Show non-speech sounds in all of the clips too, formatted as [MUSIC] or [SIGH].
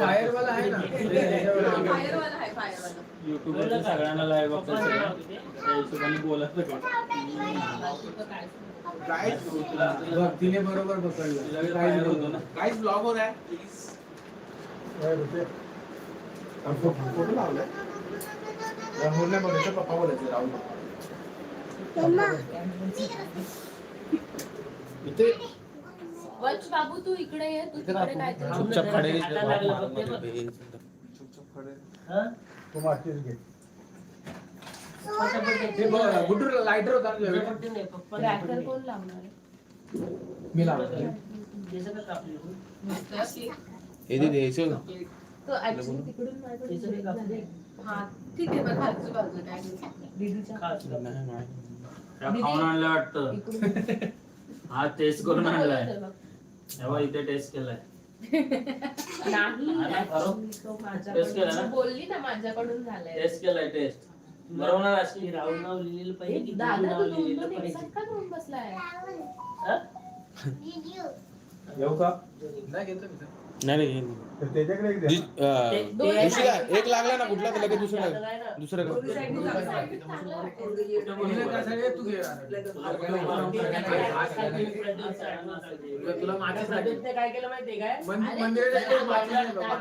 फायरवाला आहे ना युट्यूबला सगळ्यांना लाईव्ह बघतात. त्या हिशोबाने बोलत होते. तिने बरोबर पकडलं काहीच fire होतो होतं ना. गाईज ब्लॉग वर आहे फोटो लावलाय राहुल नाही बोलायचं पप्पा बोलायचं राहुल इथे वंश बाबू तू इकडे ये तू तिकडे काहीतरी चुपचाप खडे घे. आता लागलं बघ ते बघ. चुपचाप खडे हा? तू मागचीच घे पटापट ते बघ गुड्डू लायटर होता ना तुझ्याकडे? पटापट नाही, पप्पा. कोण लावणार आहे? मी लावतो त्याचं काय कापलं की- हे दे द्यायचं तो actually तिकडून माझ्याकडे त्याचं काही कापलं नाही. हा ठीक आहे बघ खालची बाजू काय दीदीच्या खा, खा. त्या खाऊन आणलं वाटतं इकडून हा टेस्ट करून आणलाय बघ. तेव्हा इथे टेस्ट केलाय. नाही हा, तो Test केला ना? माझ्याकडून बोलली ना माझ्याकडून झालंय. टेस्ट केलाय टेस्ट बरोबर ना राशी की राहुल नाव लिहिलेलं पाहिजे की दादा नाव तू दोन लिहिलेलं दोन पाहिजे? एकसाथ का घेऊन बसलाय. हा? येऊ का? नाही. नाही नाही तर त्याच्याकडे एक द्या. दुसरा लागला ना कुठला तर लगेच दुसरा लागला. दुसरा तुला माझ्या काय केलं माहितीये काय? करू.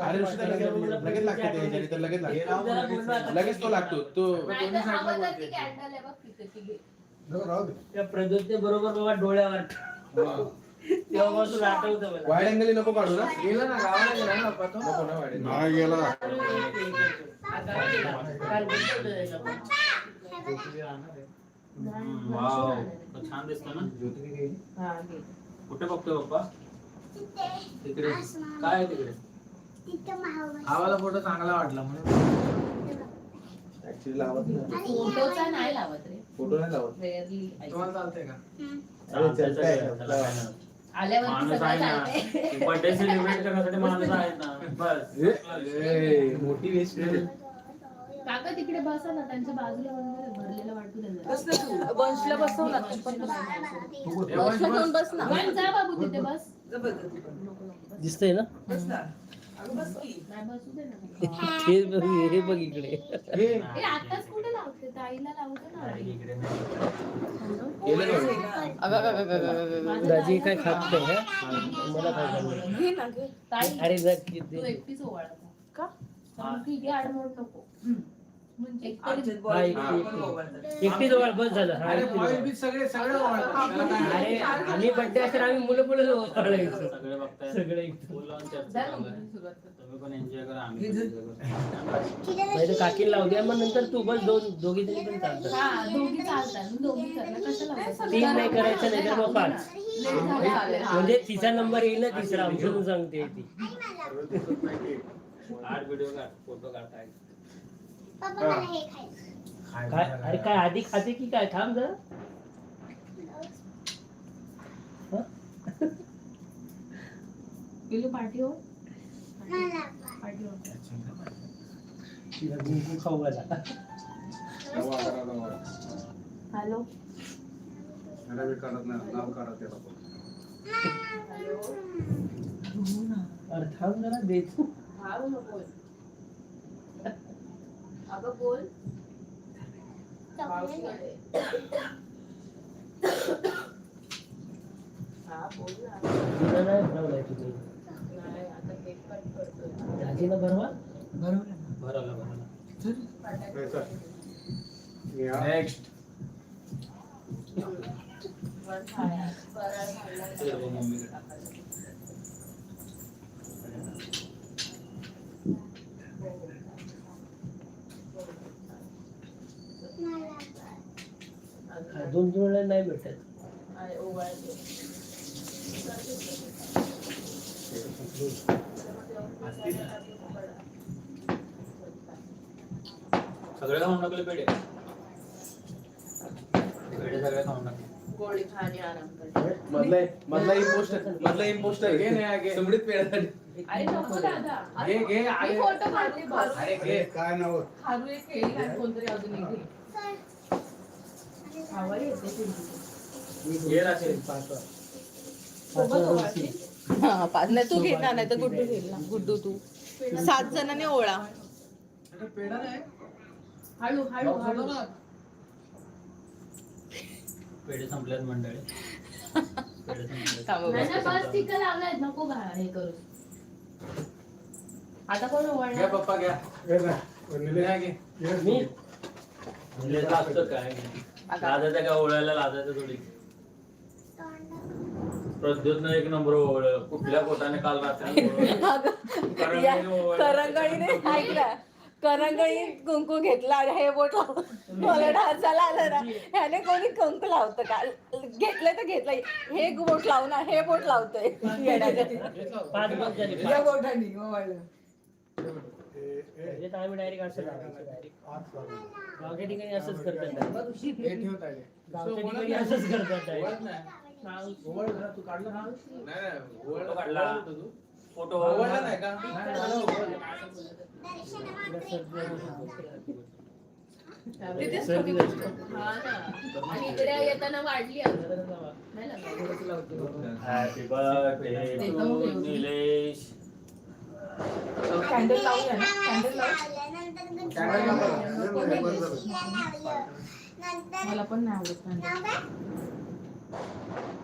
अरे लगेच लगेच लागते ते ह्याच्याने, तर लगेच लागतो. लगेच- तो लागतो. तो राहू दे. त्या बरोबर बाबा डोळ्यावर. हा. तेव्हापासून आठवतं मला वाईड अँगल नको काढू ना गेला ना गावाला गेला ना? नको ना वाईड नाही गेला. वाव छान दिसतं ना. हा. कुठे बघतोय पप्पा तिकडे काय आहे तिकडे आवाला फोटो चांगला वाटला म्हणून ऍक्च्युली लावत नाही फोटोचा नाही लावत रे फोटो नाही लावत तुम्हाला चालतंय का चालतंय, चालतंय, त्याला काय नाही. आल्यावर माणूस आहे ना. बर्थडे सेलिब्रेट करण्यासाठी माणूस आहेत ना. बस. मोठी वेस्ट काका तिकडे बसा ना. त्यांच्या बाजूला वगैरे भरलेलं वाटू त्यांना. बंशला बसव ना. तू पण बंशला घेऊन बस ना. वंश, जा बाबू तिथे बस. नको नको बस. दिसतंय ना. हे बघ हे बघ इकडे आताच कुठे लावते ताईला लावते ना. अरे, इकडे नाही. माझं दाजी काय खात नाही हा? मला काय ताई अरे जा तू एकटीच ओवाळा का आडमोड नको. एकटी- एकटी जवळ बस झालं. हा, अरे एकटी बॉईल जवळ. बीच सगळे सगळे ओळखतात. त्याला काय अरे आम्ही बड्डे आम्ही मुलं मुलं. सगळे बघताय. सगळे चर्चा चालू आहे. तुम्ही पण एन्जॉय करा आम्ही पण enjoy करू. नाही तर काकीला लावू द्या मग नंतर तू बस दोन दोघी तरी पण चालतात. हा दोघी चालतात. दोघी करणं कशाला होतं? तीन नाही करायचं नाही तर मग पाच. लेट झालं चालेल. म्हणजे तिचा नंबर येईल ना तिसरा. म्हणून सांगते ती. आठ व्हिडिओ काढ फोटो काढताय काय? अरे काय आधी खाते की काय? थांब जरा. पिलू हो? पाठी हो तिला गुंगू खाऊ घाला. करा. हॅलो? मला बी कळत नाही, नाव. अरे थांब जरा देतो. नको. अगं बोल। [COUGHS] हा बोल ना। नाही भरवलाय तुम्ही नाही आता केक कट करतोय दाजीला भरवा? भराला भराला। हे नेक्स्ट वर दोन दोन वेळा नाही भेटत. सगळे खाऊन टाकले पेढे. पेढे सगळे खाऊन टाकले. गोळी खा आणि आराम कर मधला मधला इम्पोस्टर मधला इम्पोस्टर घे ना, घे. समडीत पेढा. अरे नको दादा. घे, घे, अरे. फोटो काढले बस. अरे घे. काय नाव? खारू एक कोणतरी अजून एक घे. खावा येते. हा पाच नाही तू घेणार नाही तर गुड्डू घेईल ना. गुड्डू तू. सात जणांनी ओळा. हळू हळू हळू. पेढे संपल्यात मंडळी. बस. तिकडे लावलाय नको हे करू. आता कोण घ्या पप्पा घ्या. मी? काय? लाजायचं काय ओळायला लाजायचं थोडी प्रद्योतनं एक नंबर ओळ कुठल्या पोटाने काल रात्री. या करंगळीने ओवळलं. करंगळीने ऐकलं करंगळी कुंकू घेतला आणि हे बोट लावलं मला आलं ना ह्याने कोणी कुंकू लावतं का घेतलंय तर घेतलंय हे बोट लावणार हे बोट लावतोय येण्याचं. पाच बस झाली या पाच. बोटांनी ओवाळलं. तर आम्ही डायरेक्ट असं डायरेक्ट. गावच्या ठिकाणी असंच करतात. हे. गावच्या ठिकाणी असंच करतात direct. फोटो तिथेच सर्दी झाली. हा ना. आणि इकडे येताना वाढली अजून. नाही लागलं. Happy birthday to Nilesh candle लावूया ना. कॅन्डल लावू मला पण नाही आवडत कॅन्डल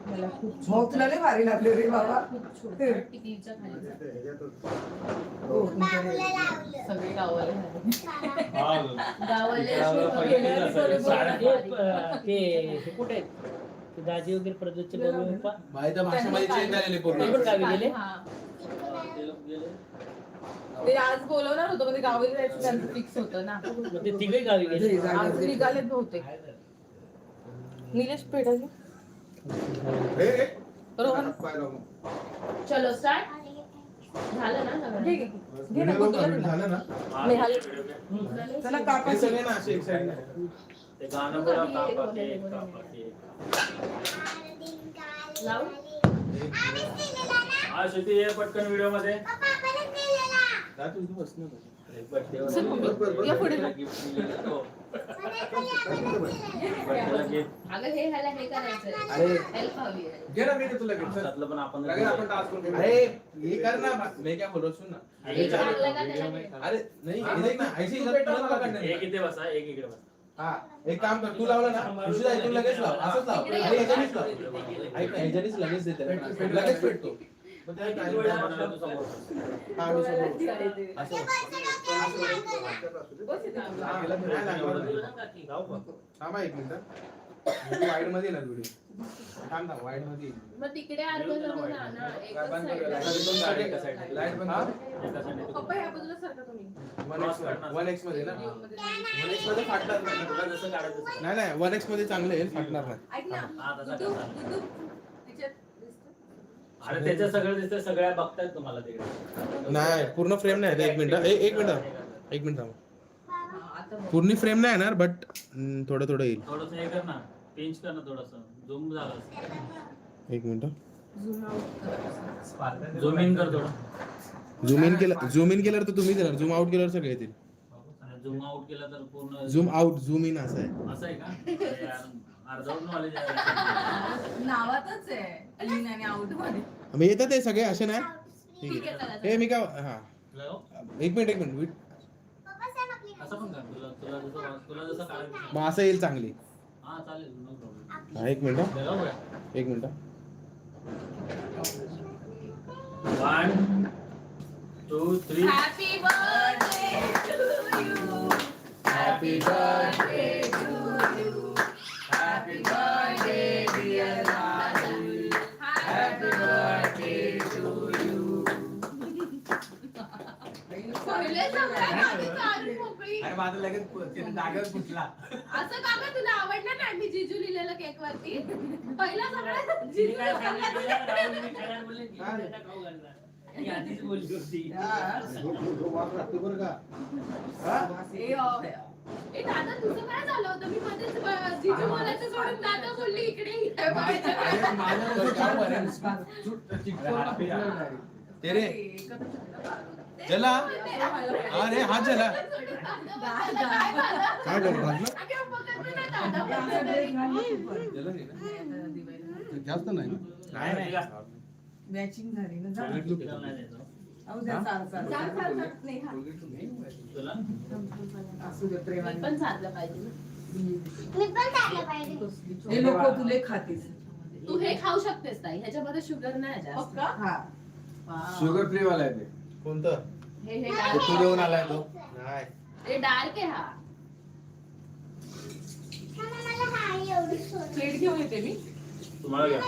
मला खूप लय भारी लागले रे बाबा. खाली? हो. सगळे गावाला ते कुठे आहेत? ते दाजी वगैरे प्रदूतचे मम्मी पप्पा माझ्या भाषेमध्ये चेंज झालेली ते पण पूर्ण. गावी गेले हा. ते लोक आज बोलवणार होतं पण ते गावी जायचं त्यांचं फिक्स होतं ना. मग ते तिघे गावी गेले. आज निघालेत बहुतेक. निलेश पेढा हे, हे. रोहन. चलो स्टार्ट झालं ना घे. सगळं घे ना, करून पण. झालं ना? हा, निहाल. चला हे काका सगळे ना असे एक साईड ते गाणं बोला कापा केक कापा केक लावू. हा शेती ये पटकन व्हिडिओमध्ये. अगं हे ह्याला हे करायचं हेल्प हवी आहे. घे ना मी देतो लगेच चल. त्यातलं पण आपण लगेच आपण टास्क करून घेऊ. अरे हे कर ना. मैं क्या बोल रहा हूँ, सुन ना चांगलं का त्याला? अरे नाही हे ना ऐसे एक नाही. इथे बसा एक इकडे बसा. हा एक काम कर तू लावलं ना उशिरा इथून लगेच लाव असंच लाव. अरे ह्याच्यानेच लाव. ऐक ना ह्याच्यानेच लगेच देते. लगेच पेटतो. मग तू समोर? हा, मी समोर. हा, गेला नाही लागला. थांबा एक मिनिट. वाईडमध्ये ना व्हिडिओ थांब ना वाईडमध्ये. मग तिकडे अर्ध ना ना एकच काय बंद side करूया? ला. आता दोन side एका side ला. Light बंद कर. एका side ने तू- पप्पा ह्या बाजूला सरका तुम्ही One X मध्ये- ना नाही. नाही नाही वन एक्समध्ये चांगलं येईल फाटणार नाही ऐक ना हा, तसा गुड्डू, कसा? गुड्डू, तिच्यात दिसतं? अरे त्याचं सगळं दिसतं सगळ्या बघतायत तुम्हाला तिकडे नाही पूर्ण फ्रेम नाही एक मिनिट एक मिनिट एक मिनिट हा, आता बघ. पूर्ण फ्रेम नाही येणार बट थोडं थोडं येईल थोडस हे कर ना पिंच कर ना थोडस. झूम झालं एक मिनिट Zoom out करायचं. झूम इन कर थोडं. झूम इन केलं झूम इन केल्यावर तर तुम्हीच येणार झूम आउट केल्यावर सगळे येतील. झूम आउट केला तर पूर्ण झूम आउट झूम इन असं आहे. असं आहे का? अर्धवट नॉलेज आहे. नावातच आहे. इन आणि आउटमध्ये. येतात ते सगळे असे नाही? ठीक आहे. हे मी काय हा. एक मिनिट एक मिनिट. असं पण कर. तुला तुला जसं तुला जसं मग असं येईल चांगली. हा हा एक मिनिट. एक minute. One two three happy birthday to you happy birthday to you happy birthday happy birthday to you पहिले सगळ्या गाडीचं आधी मोकळी. अरे माझं लगेच जागेवर फुटला असं का गं तुला आवडलं नाही? मी जिजू लिहिलेलं केक वरती पहिला सगळं जिजू आधीच बोलली होती. ए, अ, ए दादा तुझं काय झालं होतं? मी मध्येच ब- जिजू बोलायचं सोडून दादा बोलली इकडे. तेरे. चला अरे झाला काय बोलतो अगं, बघत नाही दादा बोलतोय. जास्त नाही मॅचिंग झाली ना. अहो, द्या, चाल, चाल, हा. असू दे प्रेमाने. पण पाहिजे ना. मी पण चाललं पाहिजे. हे लोक तुले खातीस. तू हे खाऊ शकतेस ताई. ह्याच्यामध्ये शुगर नाही जास्त. हा. शुगर फ्री वाला आहे ते. कोणतं? हे हे तो डार्क आलाय तो. नाही. हे डार्क आहे हा. हा प्लेट घेऊन येते मी. तुम्हाला घ्या.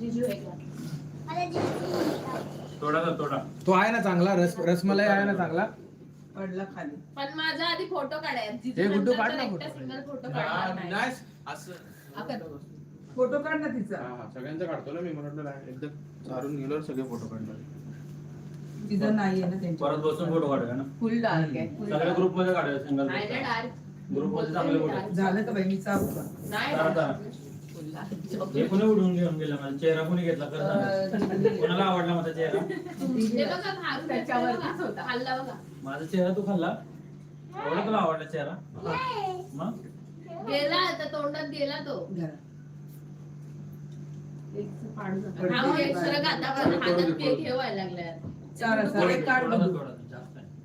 जिजू. थोडा तो आहे ना चांगला रस रसमलाई आहे ना चांगला? पडला खाली. पण माझा आधी फोटो काढाय जिजू हे गुड्डू नंतर काढ तर ना एकटा फोटो. सिंगल फोटो काढणार नाही. असं. फोटो काढ ना तिचा. हा हा सगळ्यांचा काढतो ना मी म्हणून एकदम चारून गेलो सगळे फोटो काढणार तिचा नाही आहे ना त्यांच्या परत बसून फोटो काढूया ना. फुल डार्क आहे सगळ्या ग्रुपमध्ये काढूया सिंगल नाही ना डार्क ग्रुपमध्ये चांगले फोटो झालं का बाई मी चालू का नाही. करा, करा. हे कोणी उडून घेऊन गेला माझा चेहरा कोणी घेतला? कर अं, कोणाला आवडला माझा चेहरा? ते बघा खारू त्याच्यावरतीच होता. खाल्ला बघा. माझा चेहरा तू खाल्ला? एवढा तुला आवडला चेहरा? मग? गेला आता तोंडात गेला तो. घरा.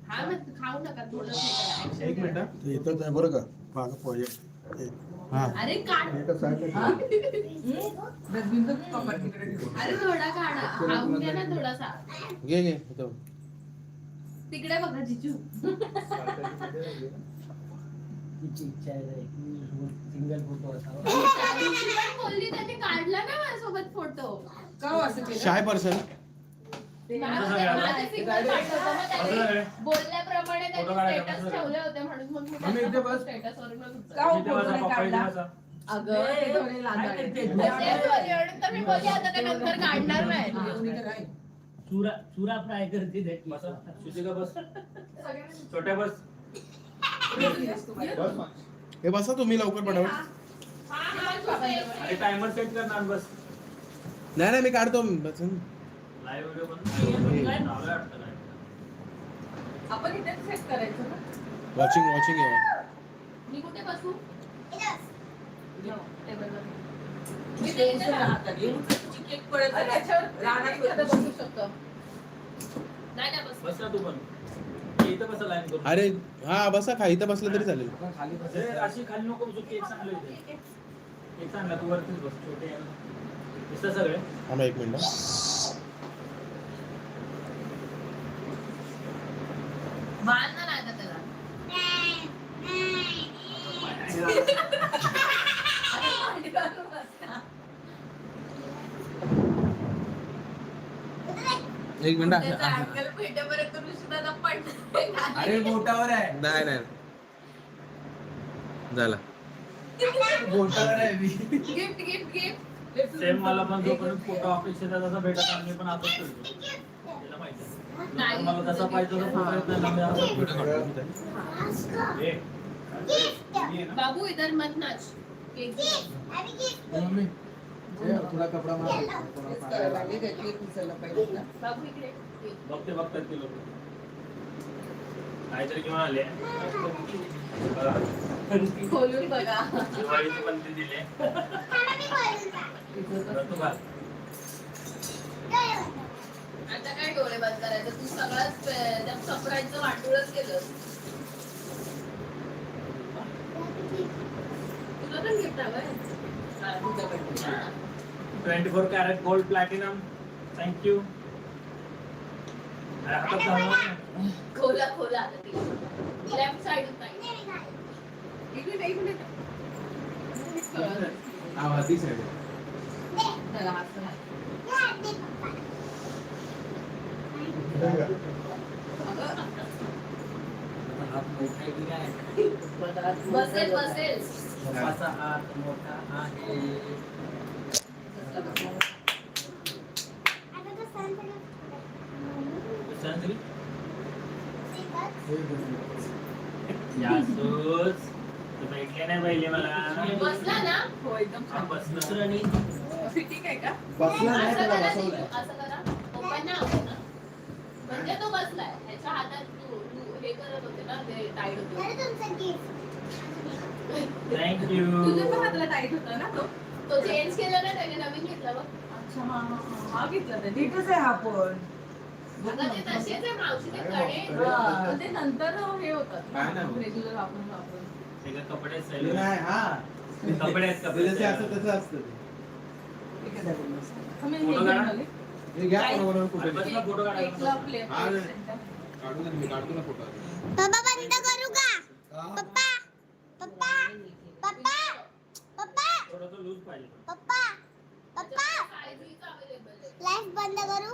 हा एक मिनिट. येतच आहे बरं का? हा. अरे काढ. हा? अरे थोडा काढा. ना थोडासा. घे घे. तिकडे बघा जिजू तिची इच्छा आहे सिंगल फोटो असावा त्या दिवशी पण बोलली त्यांनी काढला माझ्यासोबत फोटो का हो असं केलं शाय पर्सन? बोलल्याप्रमाणे त्यांनी फोटो काढायचा स्टेटस कसं काय? ठेवले होते म्हणून मग मी बस. का हो फोटो नाही पप्पा काढला? अगं ते थोडे लाजाळे. तर मी बोलली आता ते नंतर काढणार नाही जेवणी तर आहे. चुरा चुरा फ्राय करते ते बसा सुचिका बस छोट्या बस हे बसा तुम्ही लवकर पटापट हा, हा, सेट करणार बस नाही नाही बस? बस ना तू पण. ये इथं बसा लाईन करून. अरे हा बसा. खा इथं बसलं तरी चालेल. अशी खाली नको बसू. केक चांगलं इथे. केक चांगला तू वरतीच बस. छोटे. दिसतं सगळे? थांबा एक मिनिट. नाही त्याला. एक मिनिट. त्याचा अँगल भेटेपर्यंत ऋषीदादा पडला अरे बोटावर आहे. नाही नाही. झाला. [LAUGHS] बोटावर आहे मी. गिफ्ट गिफ्ट गिफ्ट सेम मला पण जोपर्यंत फोटो अपेक्षित आहे तसा भेटत नाही, मी पण त्याला माहिती. मला जसा पाहिजे तसा फोटो येत नाही ना, मी. बाबू इधर मत नाच. मम्मी थोडा कपडा बघते बघतात ते लोक. काहीतरी घेऊन आले. खोलून बघा. दिवाळीची दिले. तू. आता काय डोळे बंद करायचं तू सगळंच त्या वाटूळच केलं तुला पण गिफ्ट हवंय तुझ्याकडनं. हा. 24 कॅरेट गोल्ड प्लॅटिनम थँक्यू. खोला खोला आता लेफ्ट साइड इकडे नाही. की काय बसेल बसेल पप्पाचा हात मोठा आहे विसरली? यासूस तू भेटले नाही पहिले मला बसला ना हो एकदम बसलं. दुसऱ्यानी आहे का बसला नाही तो बसला असं करा. म्हणजे तो बसलाय. हातात तू- हे करत होते ना ते होते. पण ना तो? तो चेंज केला ना त्याने नवीन घेतला बघ. अच्छा हा घेतला त्याने आहे हा पण. तसेच आहे मावशी ते कडे नंतर हे होतात. रेग्युलर वापरून. वापरून कपडे हा. कपडे आहेत, तसं पप्पा बंद करू का? पप्पा पप्पा पप्पा पप्पा पप्पा पप्पा. लाईफ बंद करू?